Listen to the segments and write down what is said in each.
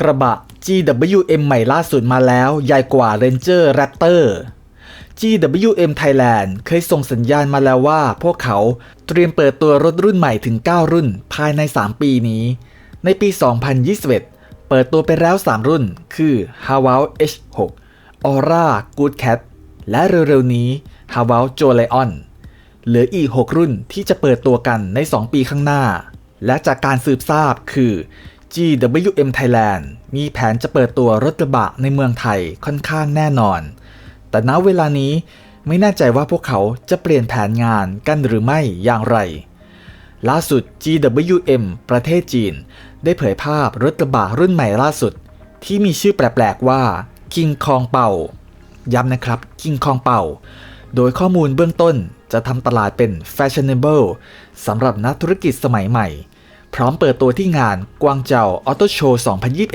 กระบะ GWM ใหม่ล่าสุดมาแล้วใหญ่กว่า Ranger Raptor GWM Thailand เคยส่งสัญญาณมาแล้วว่า พวกเขาเตรียมเปิดตัวรถรุ่นใหม่ถึง 9 รุ่นภายใน 3 ปีนี้ ในปี 2021 เปิดตัวไปแล้ว 3 รุ่น คือ h a w a l H6 Aura Good Cat และเร็วๆนี้ h a w a l j o l e o n เหลืออีก 6 รุ่นที่จะเปิดตัวกันใน 2 ปีข้างหน้า และจากการสืบทราบคือ GWM Thailand มีแผนจะเปิดตัวรถกระบะในเมืองไทยค่อนข้างแน่นอน แต่ณเวลานี้ไม่แน่ใจว่าพวกเขาจะเปลี่ยนแผนงานกันหรือไม่อย่างไร ล่าสุด GWM ประเทศจีน ได้เผยภาพรถกระบะรุ่นใหม่ล่าสุด ที่มีชื่อแปลกๆว่า King Kong เป่า ย้ำนะครับ King Kong เป่า โดยข้อมูลเบื้องต้นจะทำตลาดเป็น fashionable สำหรับนักธุรกิจสมัยใหม่ พร้อมเปิดตัวที่งานกวางเจาออโตโชว์2021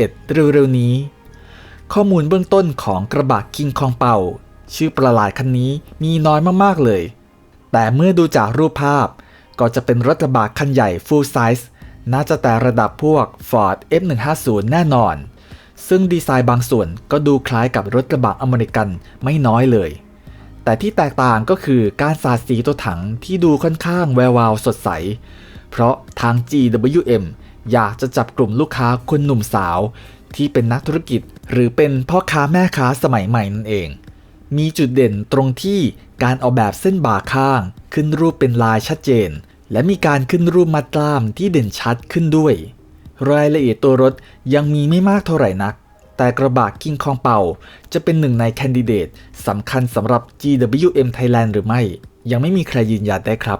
เร็วๆนี้ ข้อมูลเบื้องต้นของกระบะ King Kong เป่า ชื่อประหลาดคันนี้มีน้อยมากๆเลย แต่เมื่อดูจากรูปภาพก็จะเป็นรถกระบะคันใหญ่ full size น่าจะแต่ระดับพวก Ford F150 แน่นอน ซึ่งดีไซน์บางส่วนก็ดูคล้ายกับรถกระบะอเมริกันไม่น้อยเลย แต่ที่แตกต่างก็คือการสาดสีตัวถังที่ดูค่อนข้างแวววาวสดใส เพราะทาง GWM อยากจะจับกลุ่มลูกค้าคนหนุ่มสาว ที่เป็นนักธุรกิจ หรือเป็นพ่อค้าแม่ค้าสมัยใหม่นั่นเอง มีจุดเด่นตรงที่การออกแบบเส้นบ่าข้าง ขึ้นรูปเป็นลายชัดเจน และมีการขึ้นรูปมัดกล้ามที่เด่นชัดขึ้นด้วย รายละเอียดตัวรถยังมีไม่มากเท่าไหร่นัก แต่กระบะกิ้งคองเป่า จะเป็นหนึ่งในแคนดิเดตสำคัญสำหรับ GWM Thailand หรือไม่ ยังไม่มีใครยืนยันได้ครับ